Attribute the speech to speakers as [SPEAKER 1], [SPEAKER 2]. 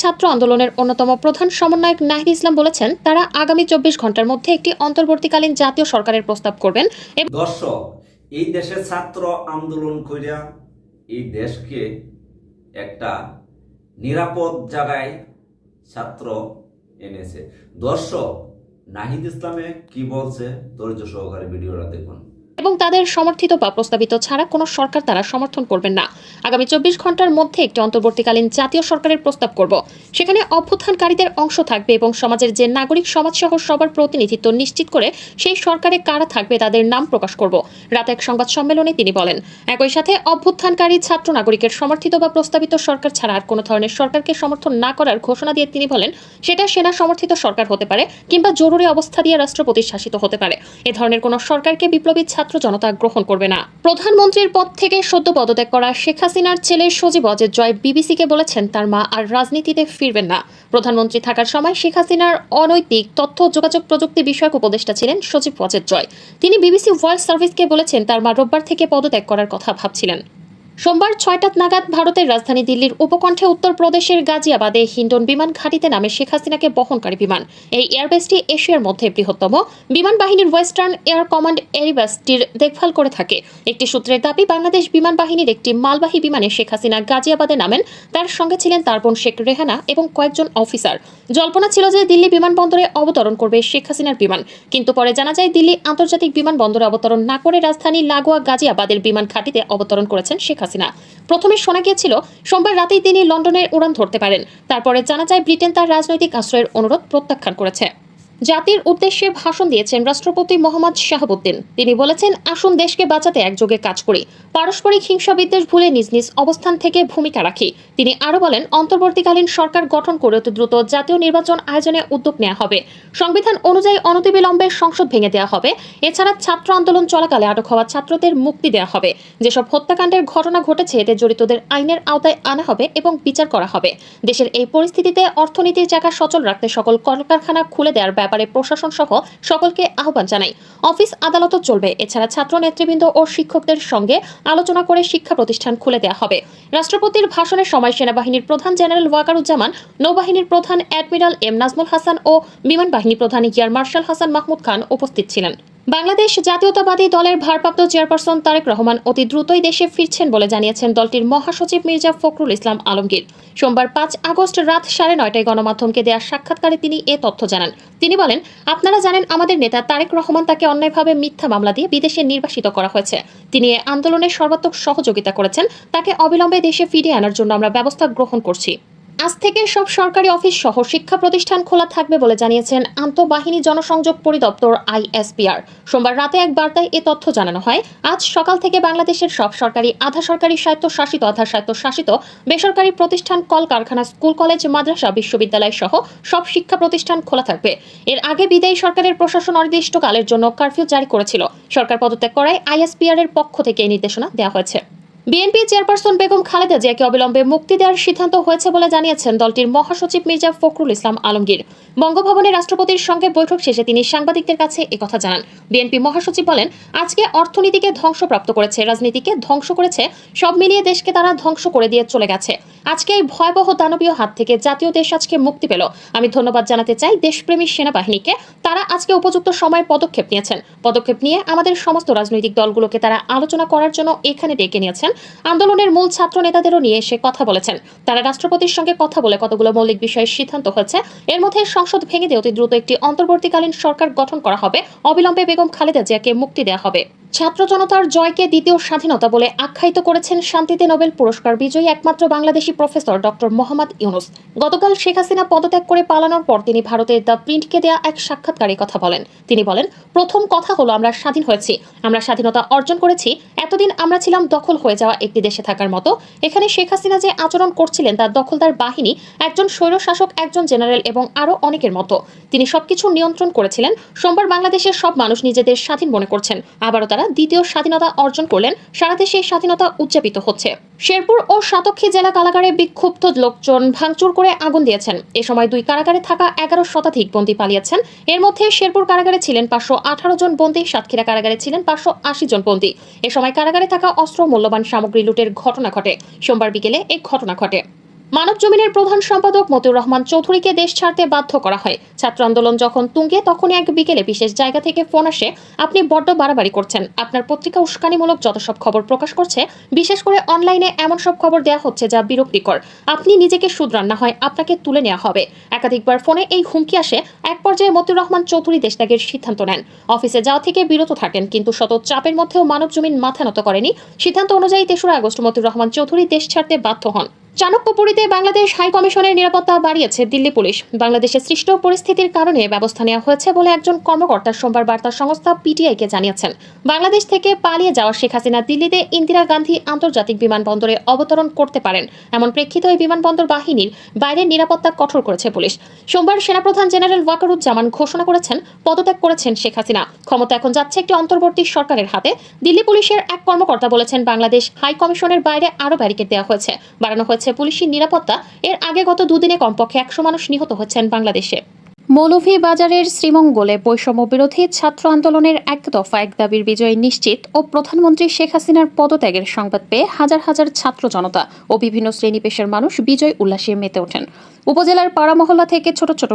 [SPEAKER 1] ছাত্র আন্দোলনের অন্যতম প্রধান সমন্বয়ক নাহিদ ইসলাম বলেছেন, তারা আগামী চব্বিশ ঘণ্টার মধ্যে একটি অন্তর্বর্তীকালীন জাতীয় সরকারের প্রস্তাব করবেন
[SPEAKER 2] দর্শক, এই দেশে ছাত্র আন্দোলন করিয়া এই দেশকে একটা নিরাপদ জায়গায় ছাত্র এনেছে। দর্শক, নাহিদ ইসলামে কি বলছে? ধৈর্য সহকারে ভিডিওটা দেখুন।
[SPEAKER 1] এবং তাদের সমর্থিত বা প্রস্তাবিত ছাড়া কোনো সরকার তারা সমর্থন করবেন না। আগামী চব্বিশ ঘণ্টার মধ্যে একটি অন্তর্বর্তীকালীন জাতীয় সরকারের প্রস্তাব করব। সেখানে অভ্যুত্থানকারীদের অংশ থাকবে এবং সমাজের যে নাগরিক সমাজসহ সবার প্রতিনিধিত্ব নিশ্চিত করে সেই সরকারে কারা থাকবে তাদের নাম প্রকাশ করব। রাত এক সংবাদ সম্মেলনে তিনি বলেন, একই সাথে অভ্যুত্থানকারী ছাত্র নাগরিকের সমর্থিত বা প্রস্তাবিত সরকার ছাড়া আর কোনো ধরনের সরকারকে সমর্থন না করার ঘোষণা দিয়ে তিনি বলেন, সেটা সেনা সমর্থিত সরকার হতে পারে কিংবা জরুরি অবস্থা দিয়ে রাষ্ট্রপতি শাসিত হতে পারে। এ ধরনের কোনো সরকারকে বিপ্লবী ছাত্র জনতা গ্রহণ করবে না। প্রধানমন্ত্রীর পদ থেকে সদ্য পদত্যাগ করা শেখ হাসিনার ছেলে সজীব অজের জয় বিবিসিকে বলেছেন তার মা আর রাজনীতিতে ফিরবেন না। প্রধানমন্ত্রী থাকার সময় শেখ হাসিনার অনৈতিক তথ্য, যোগাযোগ প্রযুক্তি বিষয়ক উপদেষ্টা ছিলেন সজীব অজের জয়। তিনি বিবিসি ওয়ার্ল্ড সার্ভিসকে বলেছেন তার মা রোববার থেকে পদত্যাগ করার কথা ভাবছিলেন। সোমবার ছয়টা নাগাদ ভারতের রাজধানী দিল্লির উপকণ্ঠে উত্তরপ্রদেশের গাজিয়াবাদে হিন্ডন বিমান ঘাঁটিতে নামে শেখ হাসিনাকে বহনকারী বিমান। এই এয়ারবেসটি এশিয়ার মধ্যে বৃহত্তম। বিমান বাহিনীর ওয়েস্টার্ন এয়ার কমান্ড এরিবাসটির দেখভাল করে থাকে। একটি সূত্রের দাবি, বাংলাদেশ বিমান বাহিনীর একটি মালবাহী বিমানে শেখ হাসিনা গাজিয়াবাদে নামেন। তার সঙ্গে ছিলেন তার বোন শেখ রেহানা এবং কয়েকজন অফিসার। জল্পনা ছিল যে দিল্লি বিমানবন্দরে অবতরণ করবে শেখ হাসিনার বিমান। কিন্তু পরে জানা যায়, দিল্লি আন্তর্জাতিক বিমানবন্দরে অবতরণ না করে রাজধানী লাগোয়া গাজিয়াবাদের বিমান ঘাঁটিতে অবতরণ করেছেন শেখ হাসিনা। প্রথমে শোনা গিয়েছিল, সোমবার রাতেই তিনি লন্ডনের উড়ান ধরতে পারেন। তারপরে জানা যায়, ব্রিটেন তার রাজনৈতিক আশ্রয়ের অনুরোধ প্রত্যাখ্যান করেছে। জাতির উদ্দেশ্যে ভাষণ দিয়েছেন রাষ্ট্রপতি মোহাম্মদ শাহাবুদ্দিন। তিনি বলেছেন, আসুন দেশকে বাঁচাতে একযোগে কাজ করি। পারস্পরিক হিংসা বিদ্বেষ ভুলে নিজ নিজ অবস্থান থেকে ভূমিকা রাখি। তিনি আরও বলেন, অন্তর্বর্তীকালীন সরকার গঠন করে দ্রুত জাতীয় নির্বাচন আয়োজনে উদ্যোগ নেওয়া হবে। সংবিধান অনুযায়ী অনতিবিলম্বে সংসদ ভেঙে দেওয়া হবে। এছাড়া ছাত্র আন্দোলন চলাকালে আটক হওয়া ছাত্রদের মুক্তি দেওয়া হবে। যেসব হত্যাকাণ্ডের ঘটনা ঘটেছে, এতে জড়িতদের আইনের আওতায় আনা হবে এবং বিচার করা হবে। দেশের এই পরিস্থিতিতে অর্থনীতির জায়গা সচল রাখতে সকল কলকারখানা খুলে দেওয়ার ব্যাপারে প্রশাসন সহ সকলকে আহ্বান জানাই। অফিস আদালতও চলবে। এছাড়া ছাত্র নেতৃবৃন্দ ও শিক্ষকদের সঙ্গে আলোচনা করে শিক্ষা প্রতিষ্ঠান খুলে দেওয়া হবে। রাষ্ট্রপতির ভাষণের সময় সেনাবাহিনীর প্রধান জেনারেল ওয়াকারুজ্জামান, নৌবাহিনীর প্রধান অ্যাডমিরাল এম নাজমুল হাসান ও বিমান বাহিনী প্রধান ইয়ার মার্শাল হাসান মাহমুদ খান উপস্থিত ছিলেন। বাংলাদেশ জাতীয়তাবাদী দলের ভারপ্রাপ্ত চেয়ারপারসন তারেক রহমান অতি দ্রুতই দেশে ফিরছেন বলে জানিয়েছেন দলটির মহাসচিব মির্জা ফখরুল ইসলাম আলমগীর। সোমবার পাঁচ আগস্ট রাত সাড়ে নয়টায় গণমাধ্যমকে দেওয়া সাক্ষাৎকারে তিনি এ তথ্য জানান। তিনি বলেন, আপনারা জানেন, আমাদের নেতা তারেক রহমান তাকে অন্যায়ভাবে মিথ্যা মামলা দিয়ে বিদেশে নির্বাসিত করা হয়েছে। তিনি এ আন্দোলনের সর্বাত্মক সহযোগিতা করেছেন। তাকে অবিলম্বে দেশে ফিরিয়ে আনার জন্য আমরা ব্যবস্থা গ্রহণ করছি। আজ থেকে সব সরকারি অফিস সহ শিক্ষা প্রতিষ্ঠান খোলা থাকবে বলে জানিয়েছেন আন্তঃবাহিনী জনসংযোগ পরিদপ্তর আইএসপিআর সোমবার রাতে এক বার্তায় এ তথ্য জানানো হয়, আজ সকাল থেকে বাংলাদেশের সব সরকারি, আধা সরকারি স্বায়ত্তশাসিত, আধা স্বায়ত্তশাসিত বেসরকারি প্রতিষ্ঠান কল কারখানা স্কুল, কলেজ, মাদ্রাসা, বিশ্ববিদ্যালয় সহ সব শিক্ষা প্রতিষ্ঠান খোলা থাকবে। এর আগে বিদায়ী সরকারের প্রশাসন অনির্দিষ্টকালের জন্য কারফিউ জারি করেছিল। সরকার পদত্যাগ করায় আইএসপিআর এর পক্ষ থেকে এই নির্দেশনা দেওয়া হয়েছে। বিএনপি চেয়ারপারসন বেগম খালেদা জিয়াকে অবিলম্বে মুক্তি দেওয়ার সিদ্ধান্ত হয়েছে বলে জানিয়েছেন দলটির মহাসচিব মির্জা ফখরুল ইসলাম আলমগীর। বঙ্গভবনে রাষ্ট্রপতির সঙ্গে বৈঠক শেষে তিনি সাংবাদিকদের কাছে একথা জানান। বিএনপি মহাসচিব বলেন, আজকে অর্থনীতিকে ধ্বংসপ্রাপ্ত করেছে, রাজনীতিকে ধ্বংস করেছে, সব মিলিয়ে দেশকে তারা ধ্বংস করে দিয়ে চলে গেছে। আজকে এই ভয়াবহ দানবীয় হাত থেকে জাতীয় দেশ আজকে মুক্তি পেল। আমি ধন্যবাদ জানাতে চাই দেশপ্রেমী সেনাবাহিনীকে। তারা আজকে উপযুক্ত সময় পদক্ষেপ নিয়েছেন। পদক্ষেপ নিয়ে আমাদের সমস্ত রাজনৈতিক দলগুলোকে তারা আলোচনা করার জন্য এখানে ডেকে নিয়েছেন। আন্দোলনের মূল ছাত্র নেতাদেরও নিয়ে এসে কথা বলেছেন। তারা রাষ্ট্রপতির সঙ্গে কথা বলে কতগুলো মৌলিক বিষয়ে সিদ্ধান্ত হয়েছে। এর মধ্যে সংসদ ভেঙে দিয়ে অতি দ্রুত একটি অন্তর্বর্তীকালীন সরকার গঠন করা হবে। অবিলম্বে বেগম খালেদা জিয়াকে মুক্তি দেওয়া হবে। ছাত্র জনতার জয়কে দ্বিতীয় স্বাধীনতা বলে আখ্যায়িত করেছেন শান্তিতে নোবেল পুরস্কার বিজয়ী একমাত্র বাংলাদেশি প্রফেসর ডক্টর মোহাম্মদ ইউনুস। গতকাল শেখ হাসিনা পদত্যাগ করে পালানোর পর তিনি ভারতের দ্য প্রিন্টকে দেয়া এক সাক্ষাৎকারে কথা বলেন। তিনি বলেন, প্রথম কথা হলো আমরা স্বাধীন হয়েছি। আমরা স্বাধীনতা অর্জন করেছি। এতদিন আমরা ছিলাম দখল হয়ে যাওয়া একটি দেশে থাকার মতো। এখানে শেখ হাসিনা যে আচরণ করছিলেন, তার দখলদার বাহিনী একজন স্বৈরশাসক একজন জেনারেল এবং আরও অনেকের মতো। তিনি সবকিছু নিয়ন্ত্রণ করেছিলেন। সোমবার বাংলাদেশের সব মানুষ নিজেদের স্বাধীন মনে করছেন। আবারও তারা দ্বিতীয় স্বাধীনতা অর্জন করলেন। সারা দেশে স্বাধীনতা উদযাপিত হচ্ছে। শেরপুর ও সাতক্ষী জেলা কারাগারে বিক্ষুব্ধ লোকজন ভাঙচুর করে আগুন দিয়েছেন। এ সময় দুই কারাগারে থাকা এগারো শতাধিক বন্দী পালিয়েছেন। এর মধ্যে শেরপুর কারাগারে ছিলেন পাঁচশো আঠারো জন বন্দী, সাতক্ষীরা কারাগারে ছিলেন পাঁচশো আশি জন বন্দী। এ সময় কারাগারে থাকা অস্ত্র মূল্যবান সামগ্রী লুটের ঘটনা ঘটে। সোমবার বিকেলে এই ঘটনা ঘটে। মানব জমিনের প্রধান সম্পাদক মতিউর রহমান চৌধুরীকে দেশ ছাড়তে বাধ্য করা হয়। ছাত্র আন্দোলন যখন তুঙ্গে, তখনই এক বিকেলে বিশেষ জায়গা থেকে ফোন আসে, আপনি বড্ড বাড়াবাড়ি করছেন। আপনার পত্রিকা উস্কানিমূলক যত সব খবর প্রকাশ করছে, বিশেষ করে অনলাইনে এমন সব খবর দেওয়া হচ্ছে যা বিরক্তিকর। আপনি নিজেকে শুধরান, না হয় আপনাকে তুলে নেওয়া হবে। একাধিকবার ফোনে এই হুমকি আসে, এক পর্যায়ে মতিউর রহমান চৌধুরী দেশত্যাগের সিদ্ধান্ত নেন। অফিসে যাওয়া থেকে বিরত থাকেন, কিন্তু শত চাপের মধ্যেও মানব জমিন মাথা নত করেনি। সিদ্ধান্ত অনুযায়ী তেসরা আগস্ট মতিউর রহমান চৌধুরী দেশ ছাড়তে বাধ্য হন। চাণক্যপুরীতে বাংলাদেশ হাই কমিশনের নিরাপত্তা বাড়িয়েছে দিল্লি পুলিশ। বাংলাদেশে সৃষ্ট পরিস্থিতির কারণে ব্যবস্থা নেওয়া হয়েছে বলে একজন কর্মকর্তা সোমবার বার্তা সংস্থা পিটিআইকে জানিয়েছেন। বাংলাদেশ থেকে পালিয়ে যাওয়া শেখ হাসিনা দিল্লিতে ইন্দিরা গান্ধী আন্তর্জাতিক বিমানবন্দরে অবতরণ করতে পারেন। এমন প্রেক্ষিতে ওই বিমানবন্দর বাহিনীর বাইরের নিরাপত্তা কঠোর করেছে পুলিশ। সোমবার সেনাপ্রধান জেনারেল ওয়াকারুজ্জামান ঘোষণা করেছেন, পদত্যাগ করেছেন শেখ হাসিনা। ক্ষমতা এখন যাচ্ছে একটি অন্তর্বর্তী সরকারের হাতে। দিল্লি পুলিশের এক কর্মকর্তা বলেছেন, বাংলাদেশ হাই কমিশনের বাইরে আরও ব্যারিকেড দেওয়া হয়েছে। বাড়ানো হয়েছে পুলিশি নিরাপত্তা এর আগে গত দুদিনে কমপক্ষে একশো মানুষ নিহত হচ্ছেন বাংলাদেশে। মৌলভীবাজারের শ্রীমঙ্গলে বৈষম্য বিরোধী ছাত্র আন্দোলনের এক দফা এক দাবির বিজয় নিশ্চিত ও প্রধানমন্ত্রী শেখ হাসিনার পদত্যাগের সংবাদ পেয়ে হাজার হাজার ছাত্র জনতা ও বিভিন্ন শ্রেণি পেশার মানুষ বিজয় উল্লাসে মেতে ওঠেন। উপজেলার পাড়া মহল্লা থেকে ছোট ছোট